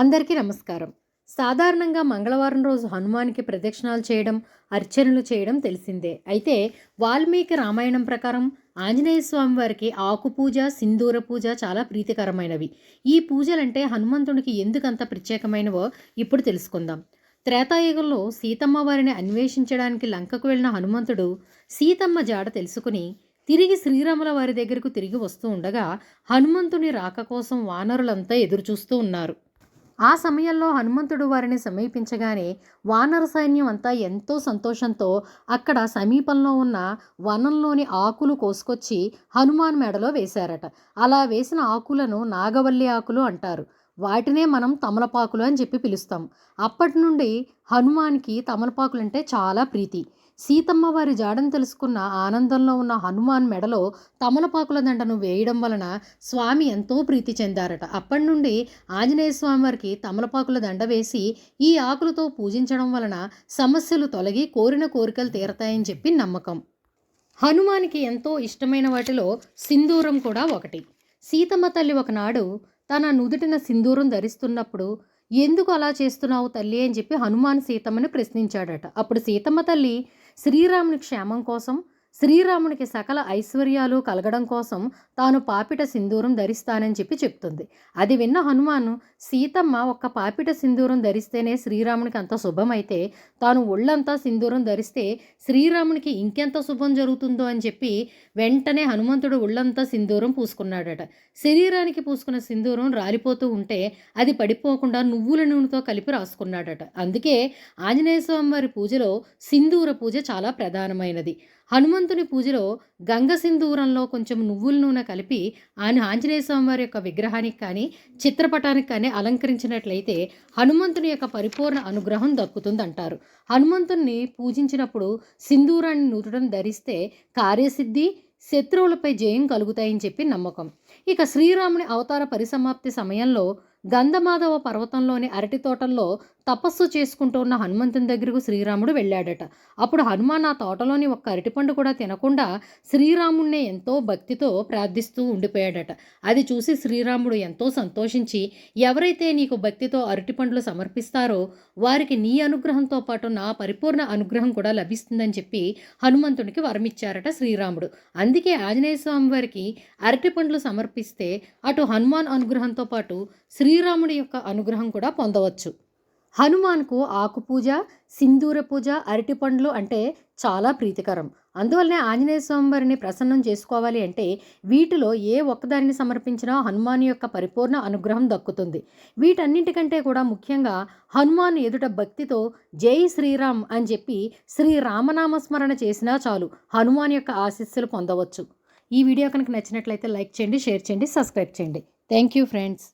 అందరికీ నమస్కారం. సాధారణంగా మంగళవారం రోజు హనుమానికి ప్రదక్షిణాలు చేయడం అర్చనలు చేయడం తెలిసిందే. అయితే వాల్మీకి రామాయణం ప్రకారం ఆంజనేయ స్వామి వారికి ఆకు పూజ సింధూర పూజ చాలా ప్రీతికరమైనవి. ఈ పూజలంటే హనుమంతునికి ఎందుకంత ప్రత్యేకమైనవో ఇప్పుడు తెలుసుకుందాం. త్రేతాయుగంలో సీతమ్మ వారిని అన్వేషించడానికి లంకకు వెళ్ళిన హనుమంతుడు సీతమ్మ జాడ తెలుసుకుని తిరిగి శ్రీరాముల వారి దగ్గరకు తిరిగి వస్తూ ఉండగా హనుమంతుని రాక కోసం వానరులంతా ఎదురుచూస్తూ ఉన్నారు. ఆ సమయంలో హనుమంతుడు వారిని సమీపించగానే వానర సైన్యం అంతా ఎంతో సంతోషంతో అక్కడ సమీపంలో ఉన్న వనంలోని ఆకులు కోసుకొచ్చి హనుమాన్ మెడలో వేశారట. అలా వేసిన ఆకులను నాగవల్లి ఆకులు అంటారు. వాటినే మనం తమలపాకులు అని చెప్పి పిలుస్తాం. అప్పటి నుండి హనుమాన్కి తమలపాకులు అంటే చాలా ప్రీతి. సీతమ్మ వారి జాడను తెలుసుకున్న ఆనందంలో ఉన్న హనుమాన్ మెడలో తమలపాకుల దండను వేయడం వలన స్వామి ఎంతో ప్రీతి చెందారట. అప్పటి నుండి ఆంజనేయ స్వామి వారికి తమలపాకుల దండ వేసి ఈ ఆకులతో పూజించడం వలన సమస్యలు తొలగి కోరిన కోరికలు తీరతాయని చెప్పి నమ్మకం. హనుమానికి ఎంతో ఇష్టమైన వాటిలో సింధూరం కూడా ఒకటి. సీతమ్మ తల్లి ఒకనాడు తన నుదుటిన సింధూరం ధరిస్తున్నప్పుడు ఎందుకు అలా చేస్తున్నావు తల్లి? అని చెప్పి హనుమాన్ సీతమ్మని ప్రశ్నించాడట. అప్పుడు సీతమ్మ తల్లి శ్రీరాముని క్షేమం కోసం శ్రీరామునికి సకల ఐశ్వర్యాలు కలగడం కోసం తాను పాపిట సింధూరం ధరిస్తానని చెప్పి చెప్తుంది. అది విన్న హనుమాను సీతమ్మ ఒక్క పాపిట సింధూరం ధరిస్తేనే శ్రీరామునికి అంత శుభమైతే తాను ఒళ్ళంతా సింధూరం ధరిస్తే శ్రీరామునికి ఇంకెంత శుభం జరుగుతుందో అని చెప్పి వెంటనే హనుమంతుడు ఒళ్ళంతా సింధూరం పూసుకున్నాడట. శరీరానికి పూసుకున్న సింధూరం రాలిపోతూ ఉంటే అది పడిపోకుండా నువ్వుల నూనెతో కలిపి రాసుకున్నాడట. అందుకే ఆంజనేయ స్వామి వారి పూజలో సింధూర పూజ చాలా ప్రధానమైనది. హనుమంతుని పూజలో గంగ సింధూరంలో కొంచెం నువ్వుల నూనె కలిపి ఆయన ఆంజనేయ స్వామి వారి యొక్క విగ్రహానికి కానీ చిత్రపటానికి కానీ అలంకరించినట్లయితే హనుమంతుని యొక్క పరిపూర్ణ అనుగ్రహం దక్కుతుందంటారు. హనుమంతుణ్ణి పూజించినప్పుడు సింధూరాన్ని నూతడం ధరిస్తే కార్యసిద్ధి శత్రువులపై జయం కలుగుతాయని చెప్పి నమ్మకం. ఇక శ్రీరాముని అవతార పరిసమాప్తి సమయంలో గంధమాధవ పర్వతంలోని అరటి తోటల్లో తపస్సు చేసుకుంటున్న హనుమంతుని దగ్గరకు శ్రీరాముడు వెళ్ళాడట. అప్పుడు హనుమాన్ ఆ తోటలోని ఒక్క అరటిపండు కూడా తినకుండా శ్రీరాముణ్ణి ఎంతో భక్తితో ప్రార్థిస్తూ ఉండిపోయాడట. అది చూసి శ్రీరాముడు ఎంతో సంతోషించి ఎవరైతే నీకు భక్తితో అరటిపండ్లు సమర్పిస్తారో వారికి నీ అనుగ్రహంతో పాటు నా పరిపూర్ణ అనుగ్రహం కూడా లభిస్తుందని చెప్పి హనుమంతునికి వరమిచ్చారట శ్రీరాముడు. అందుకే ఆంజనేయ స్వామి వారికి అరటిపండ్లు సమర్పిస్తే అటు హనుమాన్ అనుగ్రహంతో పాటు శ్రీ శ్రీరాముడి యొక్క అనుగ్రహం కూడా పొందవచ్చు. హనుమాన్కు ఆకు పూజ సింధూర పూజ అరటిపండ్లు అంటే చాలా ప్రీతికరం. అందువల్లనే ఆంజనేయ స్వామి వారిని ప్రసన్నం చేసుకోవాలి అంటే వీటిలో ఏ ఒక్కదానిని సమర్పించినా హనుమాన్ యొక్క పరిపూర్ణ అనుగ్రహం దక్కుతుంది. వీటన్నింటికంటే కూడా ముఖ్యంగా హనుమాన్ ఎదుట భక్తితో జై శ్రీరామ్ అని చెప్పి శ్రీరామనామస్మరణ చేసినా చాలు హనుమాన్ యొక్క ఆశీస్సులు పొందవచ్చు. ఈ వీడియో కనుక నచ్చినట్లయితే లైక్ చేయండి షేర్ చేయండి సబ్స్క్రైబ్ చేయండి. Thank you friends.